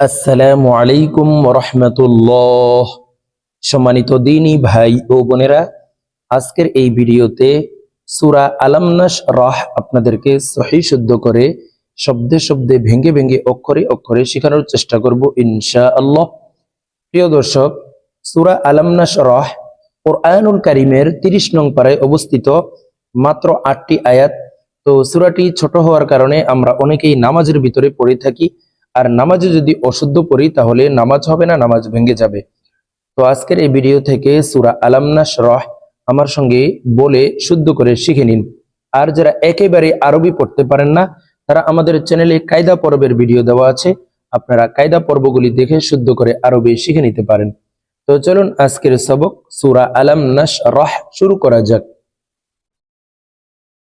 আসসালামু আলাইকুম রহমতুল্লাহ সম্মানিত দিনী ভাই ও বোনেরা, আজকের এই ভিডিওতে সুরা আলামনাস রাহ আপনাদেরকে সহি শুদ্ধ করে শব্দে শব্দে ভেঙ্গে ভেঙ্গে অক্ষরে অক্ষরে শেখানোর চেষ্টা করব ইনশা আল্লাহ প্রিয় দর্শক, সুরা আলামনাস রাহ কোরআনুল কারিমের তিরিশ নং পাড়ায় অবস্থিত মাত্র আটটি আয়াত। তো সুরাটি ছোট হওয়ার কারণে আমরা অনেকেই নামাজের ভিতরে পড়ে থাকি। আর নামাজে যদি অশুদ্ধ পড়ি, তাহলে নামাজ হবে না, নামাজ ভেঙে যাবে। তো আজকের এই ভিডিও থেকে সুরা আলামনাস রহ আমার সঙ্গে বলে শুদ্ধ করে শিখে নিন। আর যারা একেবারে আরবি পড়তে পারেন না, তারা আমাদের চ্যানেলে কায়দা পর্বের ভিডিও দেওয়া আছে। আপনারা কায়দা পর্বগুলি দেখে শুদ্ধ করে আরবি শিখে নিতে পারেন। তো চলুন আজকের সবক সুরা আলামনাস রহ শুরু করা যাক।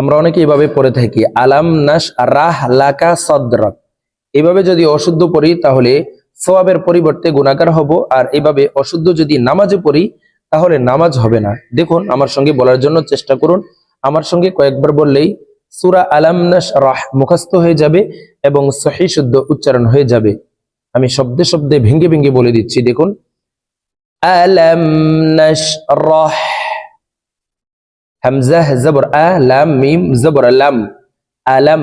আমরা অনেকে এভাবে পড়ে থাকি, আলাম নাস রাহ লাকা সদ্রক। এভাবে যদি অশুদ্ধ পড়ি, তাহলে সওয়াবের পরিবর্তে গুণাকার হব, আর এভাবে অশুদ্ধ যদি নামাজে পড়ি, তাহলে নামাজ হবে না। দেখুন, আমার সঙ্গে বলার জন্য চেষ্টা করুন। আমার সঙ্গে কয়েকবার বললেই, সুরা আলাম নাস রাহ মুখস্থ হয়ে যাবে এবং সহি শুদ্ধ উচ্চারণ হয়ে যাবে। আমি শব্দে শব্দে ভেঙ্গে ভেঙ্গে বলে দিচ্ছি, দেখুন। আলাম নাস রাহ হামজাহ জবর আ লাম মিম জবর লাম আলাম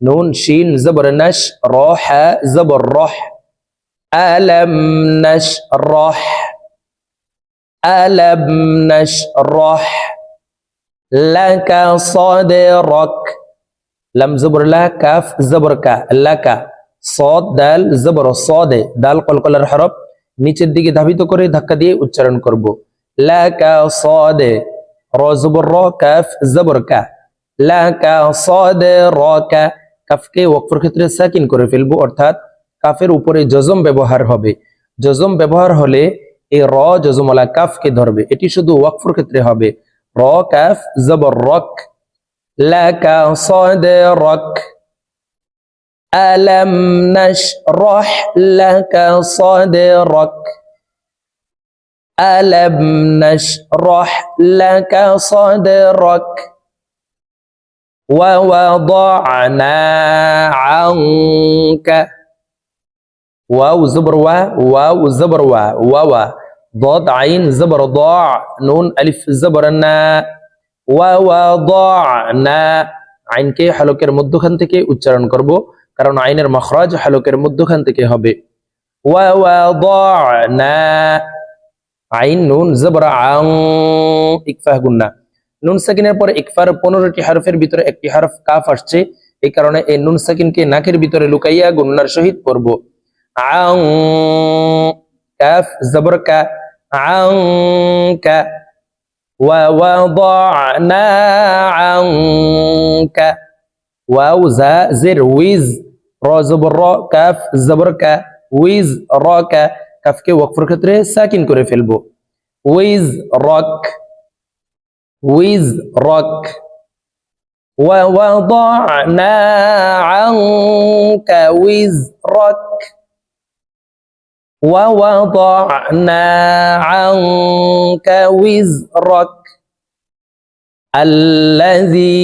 নুন শিন জবর নশ র হা জবর রহ আলাম নশ রহ আলাম নশ রহ লাকা সাদরাক লাম জবর লা কাফ জবর কা লাকা সদ দাল জবর সদে দাল কলকলার হরফ নিচের দিকে ধাবিত করে ধাক্কা দিয়ে উচ্চারণ করব লাকা সদে র জবর র কাফ জবর কা লা কা সদ র কা কাফকে ওয়াকফের ক্ষেত্রে সাকিন করে ফেলবো অর্থাৎ কাফের উপরে জজম ব্যবহার হবে জজম ব্যবহার হলে এই র জজমলা কাফকে ধরবে এটি শুধু ওয়াকফের ক্ষেত্রে হবে র কাফ জবর রক লা কা সদ রক ألم نشرح لك صدرك ألم نشرح لك صدرك ووضعنا عنك واو زبر وا واو زبر وا واوا ضاد عين زبر ضاع نون ألف زبر نا ووضعنا আইনকে হালকের মধ্যখান থেকে উচ্চারণ করব কারণ আইনের মখরাজ হালকের মধ্যখান থেকে হবে ওয়াওয়াদানা আইন নুন জবর আং ইকফাহ গুন্না নুন সাকিনের পরে ইকফার পনেরোটি হারফের ভিতরে একটি হারফ কাফ আসছে এই কারণে এই নুন সাকিনকে নাকের ভিতরে লুকাইয়া গুন্নার সহিত পড়ব আং কাফ জবর কা আং কা ووضعنا عنك واو زا زر ويز را زبر را কাফ জবর কা উইজ রকা কাফকে ওয়াকফের ক্ষেত্রে সাকিন করে ফেলবো with rock with rock ووضعنا عنك وزرك ووضعنا عنك وزرك الذي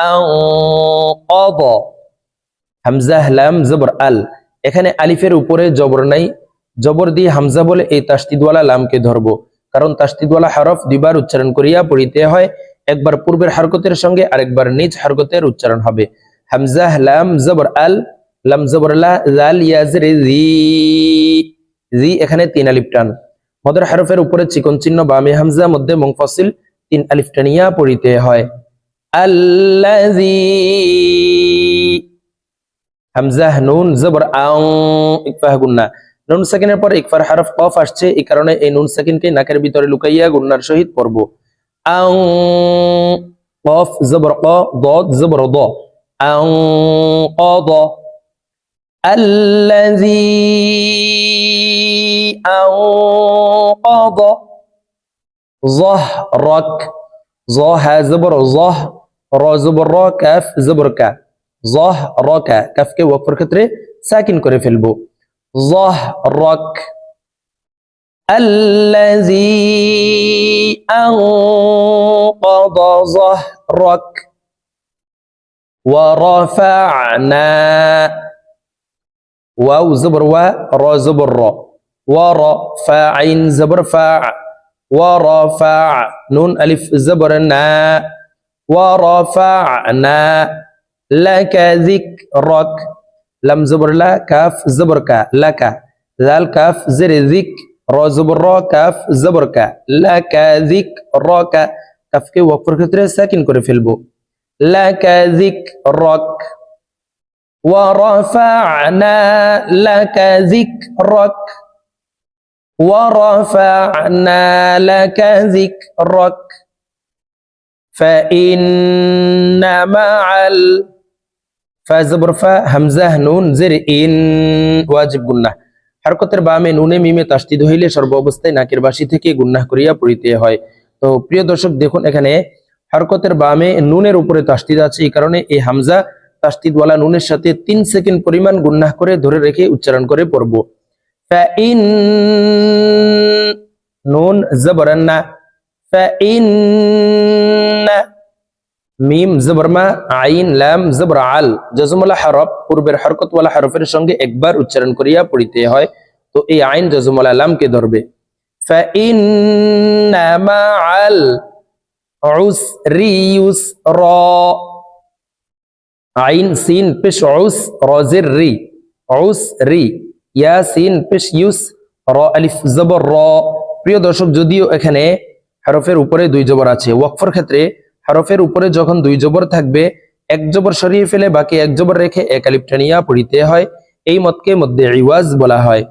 أنقض Hamza লাম জবর আল এখানে আলিফের উপরে জবর নাই। জবর দিয়ে হামজা বলে এই তাস্তিদওয়ালা লামকে ধরবো। কারণ তাস্তিদওয়ালা হরফ দুইবার উচ্চারণ করিয়া পড়িতে হয়। একবার পূর্বের হারকতের সঙ্গে আরেকবার নিজ হারকতের উচ্চারণ হবে। হামজা, লাম, জবর, আল, লাম, জবর, লা জাল জি এখানে তিন আলিফ টান। মদর হারফের উপরে চিকন চিহ্ন, বামে হামজা, মধ্যে মুংফাসিল তিন আলিফ টানিয়া পড়িতে হয়। আল্লাযী হামজা নুন জবর আং ইকফাহ গুন্না নুন সাকিনের পর ইকফার হারফ কফ আসছে এই কারণে এই নুন সাকিনকে নাকের ভিতরে লুকাইয়া গুন্নার সহিত পড়ব আং কফ জবর ক দ জবর দ আং ক দ الذي أنقض ظهرك ظه زبر ظه র জবর র কাফ জবর কা জহ র কা কাফকে ওয়াকফের ক্ষেত্রে সাকিন করে ফেলবো জহ রক الذي أنقض ظهرك ورفعنا واو زبر و را زبر را ورفع زبر فاع ورفع نون ألف زبر نا ورفعنا لك ذكرك لم زبر لا كاف زبر كا لك ذال كاف زر ذك را زبر را كاف زبر كا لك ذكرك কাফকে ওয়াকফের ক্ষেত্রে সাকিন করে ফেলবো لك ذكرك ورفعنا لك ذكرك ورفعنا لك ذكرك فإن مع ওয়াজিব গুন্না হারকতের বামে নুনে মিমে তাস্তিদ হইলে সর্ব অবস্থায় নাকের বাসি থেকে গুন্না করিয়া পড়িতে হয়। তো প্রিয় দর্শক, দেখুন এখানে হারকতের বামে নুনের উপরে তাস্তিদ আছে। এই কারণে এই হামজা তাস্তিদওয়ালা নুনের সাথে তিন সেকেন্ড পরিমাণ গুন্নাহ করে ধরে রেখে উচ্চারণ করে পড়ব। নুন, জবরান্না। ফা মিম জবরমা আইন, লাম, জবর আল। জজমলা হরফ, পূর্বের হরকতওয়ালা হরফের সঙ্গে একবার উচ্চারণ করিয়া পড়িতে হয়। তো এই আইন জজমলা লামকে ধরবে? আল র আইন, সিন পেশ ঔস রজের রি। ঔস রি ইয়া, সিন পেশ ইউস, র, আলিফ, জবর, র। প্রিয় দর্শক, যদিও এখানে হরফের উপরে দুই জবর আছে, ওয়াকফর ক্ষেত্রে হরফের উপরে যখন দুই জবর থাকবে এক জবর সরিয়ে ফেলে বাকি এক জবর রেখে এক আলিফ টানিয়া পড়িতে হয় এই মতকে মধ্যে ইওয়াজ বলা হয়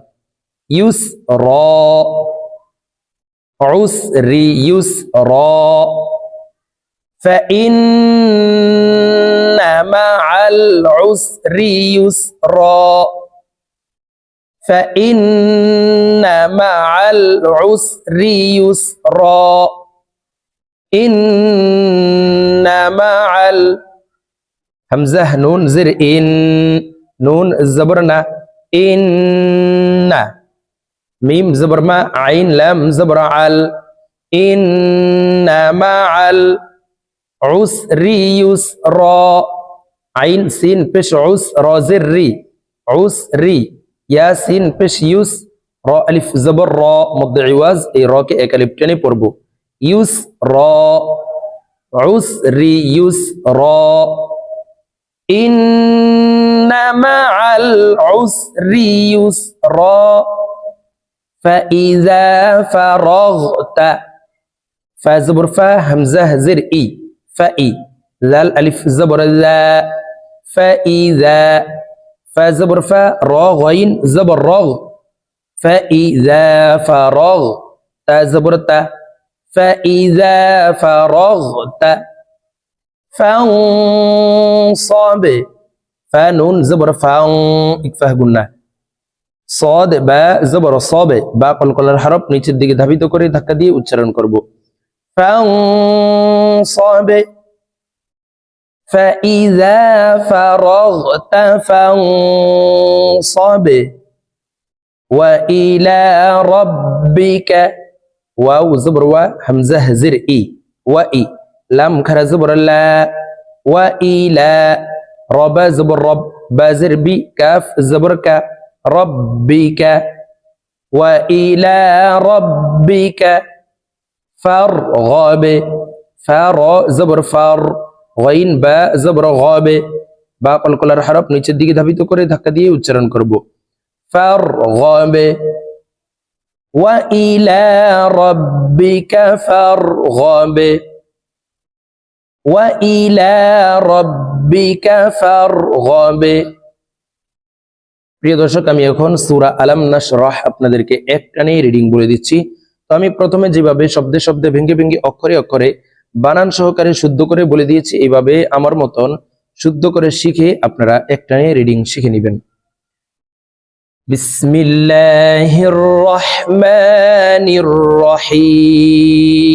ইউস র উস রি ইউস র فإن مع العسر يسرا فإن مع العسر يسرا إن همزه نون زر إن. نون زبرنا إن. ميم زبر ما. عين لام زبر عال. إن ما عال. না عسري يسرا عين سين بش عس را زر ري. عسري يا سين بش يس. را ألف زبر را. مض عواز أي را كي أكاليبتني بربو يسرا عسري يسرا إن مع العسر يسرا فإذا فرغت فزبر فا همزة زر إي فإي ذا الألف زبر ذا فإذا فزبر فا را غين زبر رغ فإذا فرغ تا زبر فإذا فرغت فانصب فنون زبر فان ইকফাহ গুন্না صاد বা জবর সবে বা কলকলার হরফ নিচের দিকে ধাবিত করে ধাক্কা দিয়ে উচ্চারণ করব فانصب فإذا فرغت فانصب وإلى ربك واو زبر و همزة زر إي وإي لام كر زبر لا وإلى رب زبر رب بازر بي كاف زبر كا ربك وإلى ربك فارغب فر زبر فر غين বা জবর গবে বা কলকলার হরফ নিচের দিকে ধাবিত করে ধাক্কা দিয়ে উচ্চারণ করব فارغب وإلى ربك فارغب وإلى ربك فارغب প্রিয় দর্শক, আমি এখন সুরা আলাম নাসরাহ আপনাদেরকে একটানেই রিডিং বলে দিচ্ছি। তো আমি প্রথমে যেভাবে শব্দে শব্দে ভেঙ্গে ভেঙ্গে অক্ষরে অক্ষরে বানান সহকারে শুদ্ধ করে বলে দিয়েছি, এইভাবে আমার মতন শুদ্ধ করে শিখে আপনারা একটানে রিডিং শিখে নেবেন। বিসমিল্লাহির রহমানির রহিম।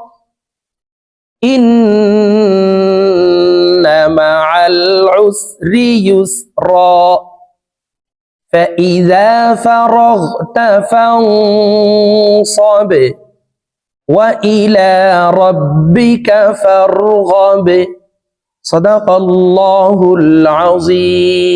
إن مع العسر يسرا. فإذا فرغت فانصب وإلى ربك فارغب. صدق الله العظيم.